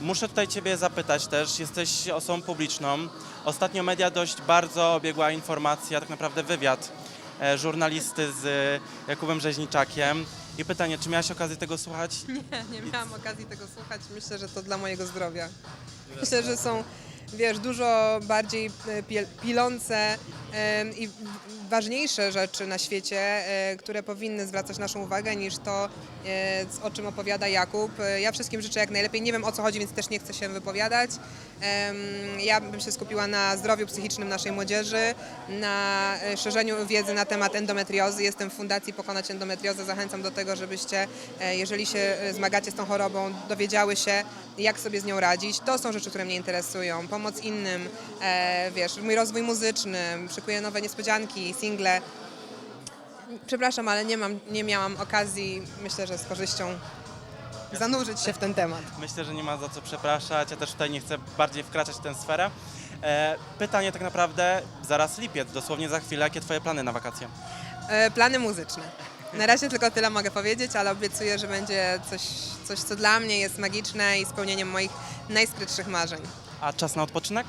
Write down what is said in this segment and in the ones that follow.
Muszę tutaj Ciebie zapytać też, jesteś osobą publiczną. Ostatnio media dość bardzo obiegła informacja, tak naprawdę wywiad e, żurnalisty z e, Jakubem Rzeźniczakiem. I pytanie, czy miałaś okazję tego słuchać? Nie, nie miałam okazji tego słuchać. Myślę, że to dla mojego zdrowia. Myślę, że są, wiesz, dużo bardziej e, pil- pilące i ważniejsze rzeczy na świecie, e, które powinny zwracać naszą uwagę niż to, e, o czym opowiada Jakub. E, Ja wszystkim życzę jak najlepiej. Nie wiem o co chodzi, więc też nie chcę się wypowiadać. Ja bym się skupiła na zdrowiu psychicznym naszej młodzieży, na szerzeniu wiedzy na temat endometriozy. Jestem w Fundacji Pokonać Endometriozę. Zachęcam do tego, żebyście, jeżeli się zmagacie z tą chorobą, dowiedziały się, jak sobie z nią radzić. To są rzeczy, które mnie interesują. Pomoc innym, e, wiesz, mój rozwój muzyczny, szykuję nowe niespodzianki, single. Przepraszam, ale nie, mam, nie miałam okazji, myślę, że z korzyścią zanurzyć się w ten temat. Myślę, że nie ma za co przepraszać. Ja też tutaj nie chcę bardziej wkraczać w tę sferę. E, pytanie tak naprawdę, zaraz lipiec, dosłownie za chwilę, jakie Twoje plany na wakacje? E, Plany muzyczne. Na razie tylko tyle mogę powiedzieć, ale obiecuję, że będzie coś, coś, co dla mnie jest magiczne i spełnieniem moich najskrytszych marzeń. A czas na odpoczynek?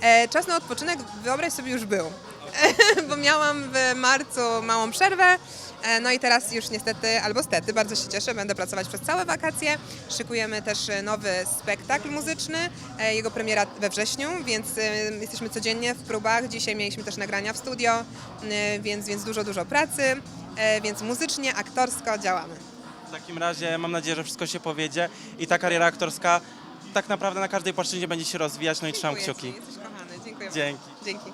E, czas na odpoczynek, wyobraź sobie, już był. Bo miałam w marcu małą przerwę, e, no i teraz już niestety, albo stety, bardzo się cieszę, będę pracować przez całe wakacje. Szykujemy też e, nowy spektakl muzyczny, e, jego premiera we wrześniu, więc e, jesteśmy codziennie w próbach. Dzisiaj mieliśmy też nagrania w studio, e, więc, więc dużo, dużo pracy, więc muzycznie, aktorsko działamy. W takim razie mam nadzieję, że wszystko się powiedzie i ta kariera aktorska tak naprawdę na każdej płaszczyźnie będzie się rozwijać, no i trzymam Dziękuję kciuki. Ci, jesteś kochany, dziękuję. Dzięki. Dzięki.